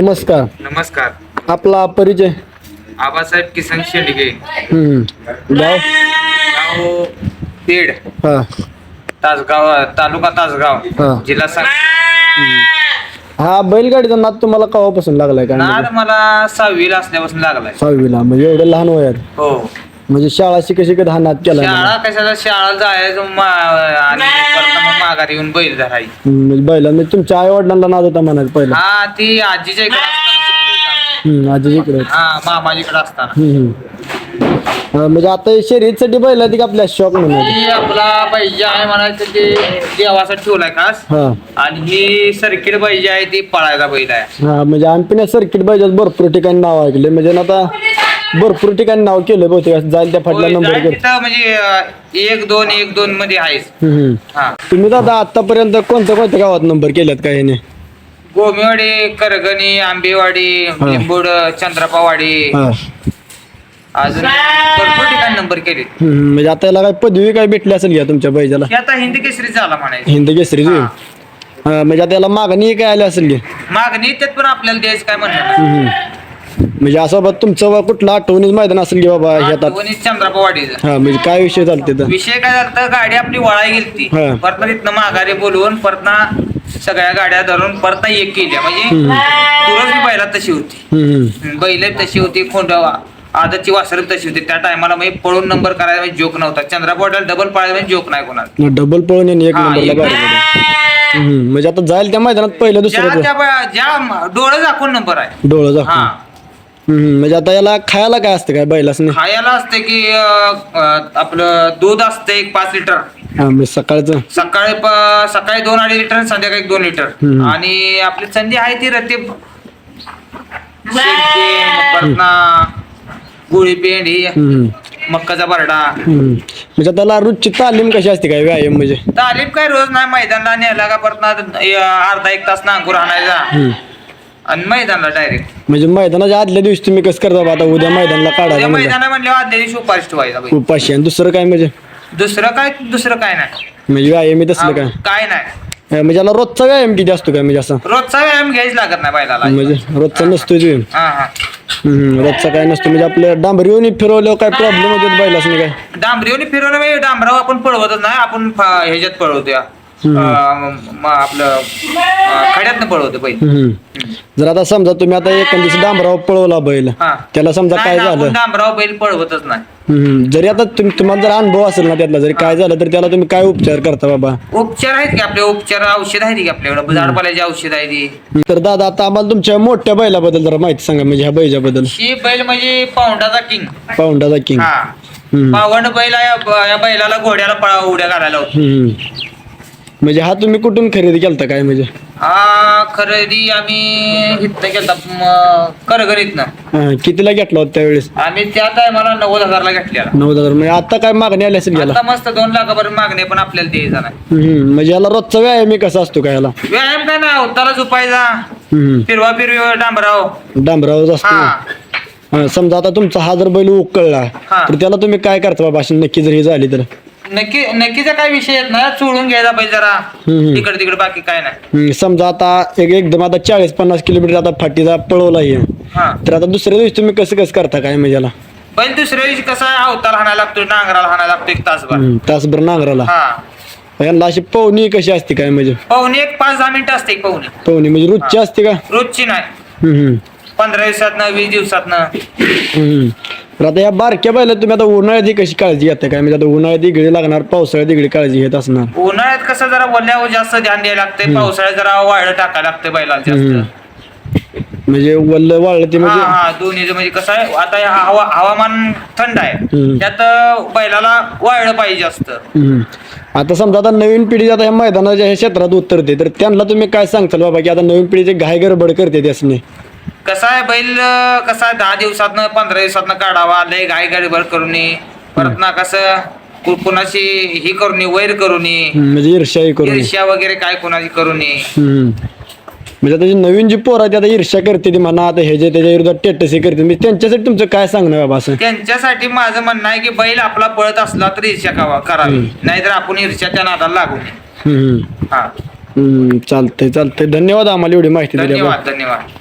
नमस्कार. नमस्कार. आपला परिचय. आबासाहेब किसन शेंडगे. हम्म. गाव? हा. तासगाव तालुका हा. तासगाव जिल्हा सांगली. हा बैलगाडीचा नाद तुम्हाला केव्हापासून लागलाय काय नाद मला सहावीला असल्यापासून लागलाय. सहावीला म्हणजे एवढं लहान वयात. हो. म्हणजे शाळा शिका शिकत हा नाद केला शाळा कशाला शाळा जायचं मा- आणि परत मग माघारी येऊन बैल धराई म्हणजे बैला म्हणजे तुमच्या आई वडिलांना नाद होता म्हणायचं पहिला. हा ती आजीच्या इकडे असताना शिकलोय हम्म, आजी इकडे. हा मामाजीकडे असताना. हम्म, हम्म. हा, म्हणजे आता शर्यतीसाठी बैल ती आपल्या शॉक म्हणून ती आपला पाहिजे आहे म्हणायचं ते देवासाठी ठेवलाय खास. हा. आणि ही सर्किट पाहिजे आहे ती पळायला बैल आहे. हा म्हणजे आम्ही पण या सर्किट बैजात भरपूर ठिकाणी नाव ऐकले. म्हणजे ना आता भरपूर ठिकाणी नाव केलं बहुतेक असं. जाईल त्या फाटला होय, नंबर तिथं म्हणजे अं, एक दोन एक दोन मध्ये हम्म, हम्म. हा. तुम्ही दादा आतापर्यंत कोणत्या कोणत्या गावात नंबर केल्यात काय ह्याने? गोमिवाडी करगणी आंबेवाडी लिंबूड चंद्रपावाडी. हा. अजून भरपूर ठिकाणी नंबर केले हम्म, म्हणजे आता याला काय पदवी काय भेटली असेल का तुमच्या बैजाला हे आता हिंदी केसरी झाला म्हणायचं. हिंद केसरी हा. म्हणजे आता याला मागणी काय आली असेल की? मागणी त्यात पण आपल्याला द्यायचं काय म्हणणं नाही. हम्म. म्हणजे असं बा तुमचं बा कुठलं आठवणीच मैदान असेल की बाबा हे आता? आठवणी चंद्रपावाडीचं. हा म्हणजे काय विषय चालते तर विषय काय झाला गाडी आपली वळाय गेलती. हा. परत तिथनं माघारी बोलवून परत सगळ्या गाड्या धरून परत एक केल्या. म्हणजे तुरच मी बैला तशी होती. बैल तशी होती खोंड आदतची वासरं तशी होती. त्या टायमाला म्हणजे पळून नंबर करायला म्हणजे जोक नव्हता. चंद्रपावाडीला डबल पळायला म्हणजे जोक नाही कोणाला. डबल पळून आणि एक हा, नंबरला एक बाहेर पडलं. हम्म, म्हणजे आता जाईल त्या मैदानात पहिलं ज्या दुसरं ज्या डोळं झाकून नंबर आहे. डोळं हा. दाखवून हम्म, म्हणजे आता याला खायला काय असतं काय बैलाच नाही? खायला असते की अं, अं, आपलं दूध असते एक पाच लिटर. हा म्हणजे सकाळचं? सकाळी प- सकाळी दोन अडीच लिटर आणि संध्याकाळी एक दोन लिटर. हम्म. आणि आपली संधी आहे ती रत्ते. परतना गोळी पेंड ही हम्म, मक्काचा बरडा हम्म. म्हणजे त्याला रोजची तालीम कशी असते काय व्यायाम म्हणजे? तालीम काय रोज नाही मैदानला नेला का परत अर्धा एक तास नांगूर आणायचा. आणि मैदानला डायरेक्ट म्हणजे मैदानाच्या आदल्या दिवशी तुम्ही कसं करता बा आता? उद्या मैदानाला काढायला म्हणजे मैदान म्हणल्यावर आदल्या दिवशी उपास ठेवायचा बैल. उपाशी. आणि दुसरं काय म्हणजे? दुसरं काय दुसरं काय नाही. म्हणजे व्यायाम तसलं काय? काय नाही. अं, म्हणजे याला रोजचा व्यायाम किती असतो काय? म्हणजे असं? रोजचा व्यायाम घ्यायच लागत नाही बैलाला. म्हणजे रोजचा नसतो व्यायाम हा हा. हम्म, रोजचा काय नसतो. म्हणजे आपलं डांबरी येऊन फिरवल्यावर काय प्रॉब्लेम होतात बैलास नाही काय? डांबरीवनी फिरवणं म्हणजे डांबराव आपण पळवतच नाही. आपण फ- ह्याच्यात पळवतो या अं, म- आपलं अं, खड्यातनं पळवतो बैल. हम्म. जर आता समजा तुम्ही आता एखाद दिवशी डांबरावर पळवला बैल हा. त्याला समजा नाही काय ना, आपण झालं? डांबराव बैल पळवतच नाही. हम्म. जरी आता तुम्ही तुम्हाला जर अनुभव असेल ना त्यातला जरी काय झालं तर त्याला तुम्ही काय उपचार करता बाबा? उपचार आहेत की आपले उपचार औषध आहेत की आपल्याकडे? झाडपाल्याची औषध आहे ती तर दादा आता आम्हाला तुमच्या मोठ्या बैलाबद्दल जरा माहिती सांगा म्हणजे ह्या बैजाबद्दल ही बैल म्हणजे पाऊंडाचा किंग. पाऊंडाचा किंग. हा. हम्म. पावंड बैल या या बैलाला घोड्याला पळा उड्या घालायला होतो हम्म. म्हणजे हा तुम्ही कुठून खरेदी केलता काय म्हणजे? हा खरेदी आम्ही इथनं केलता करगरीतनं. हा, कितीला घेतला होता त्यावेळेस? आम्ही त्या टायमाला नव्वद हजारला घेतलेला. नऊ हजार. म्हणजे आता काय मागणी आली असेल याला? आता मस्त दोन लाखापर्यंत मागणी पण आपल्याला द्यायचा नाही. हम्म. म्हणजे याला रोजचा व्यायाम कसा असतो काय याला? व्यायाम काय नाही अवताला झोपायचा. हम्म. फिरवा फिरवी डांबराव डांबरावर असतो हा. हा, समजा आता तुमचा हा जर बैल उकळला हा. तर त्याला तुम्ही काय करता बाबा? अशी नक्की जर ही झाली तर? नक्की नक्कीचा काय विषय येत ना चोळून घ्यायचा पाहिजे जरा. हम्म. तिकडे तिकडे बाकी काय नाही. हम्म, समजा आता एक एकदम आता चाळीस पन्नास किलोमीटर आता फाटीचा पळवला आहे हा. तर आता दुसऱ्या दिवशी तुम्ही कसं कसं करता काय म्हणजे याला? पण दुसऱ्या दिवशी कसा आहे अवतार हाणायला लागतो नांगराला हाणायला लागतो एक तासभर. हम्म, तासभर नांगराला? हा. यांना अशी पवनी कशी असते काय म्हणजे? पाहुणे एक पाच दहा मिनिटं असते एक पाहुणे पवनी म्हणजे रोजची असते का? रोजची नाही. हम्म, हम्म. पंधरा दिवसातनं वीस दिवसातनं. हम्म. तर आता या बारक्या बैला तुम्ही आता उन्हाळ्यात ही कशी काळजी घेता काय म्हणजे आता उन्हाळ्यात इकडे लागणार पावसाळ्यात इकडे काळजी घेत असणार? उन्हाळ्यात कसं जरा वल्यावर जास्त ध्यान द्यायला लागते पावसाळ्यात जरा वाळलं टाकायला लागते बैलाला हम्म. जास्त म्हणजे वल्ल वाळलं ते हा म्हणजे हा दोन्ही म्हणजे कसं आहे आता हे हवा हवामान थंड आहे. त्यात बैलाला वाळलं पाहिजे जास्त. हम्म. आता समजा आता नवीन पिढी आता ह्या मैदानाच्या ह्या क्षेत्रात उतरते तर त्यांना तुम्ही काय सांगताल बाबा की आता नवीन पिढीचे घाय गडबड करते त्यासने? कसं आहे बैल कसं आहे दहा दिवसातनं पंधरा दिवसातनं काढावा लय गाय गडबड करून. परत ना कसं कु- कुणाची ही करून वैर करून. म्हणजे ईर्ष्याही करून ईर्ष्या वगैरे काय कोणाची करून. हम्म. म्हणजे आता जी नवीन जी पोरं आहेत, आता ईर्ष्या करते ती म्हणा आता हे जे त्याच्या विरोधात टेटसी करते म्हणजे त्यांच्यासाठी तुमचं काय सांगणं बाबा असं त्यांच्यासाठी माझं म्हणणं आहे की बैल आपला पळत असला तर ईर्ष्या कावा- करावी नाहीतर आपण ईर्ष्याच्या नादाला लागू नये हम्म. हा हम्म. चालतंय चालतंय धन्यवाद आम्हाला एवढी माहिती धन्यवाद धन्यवाद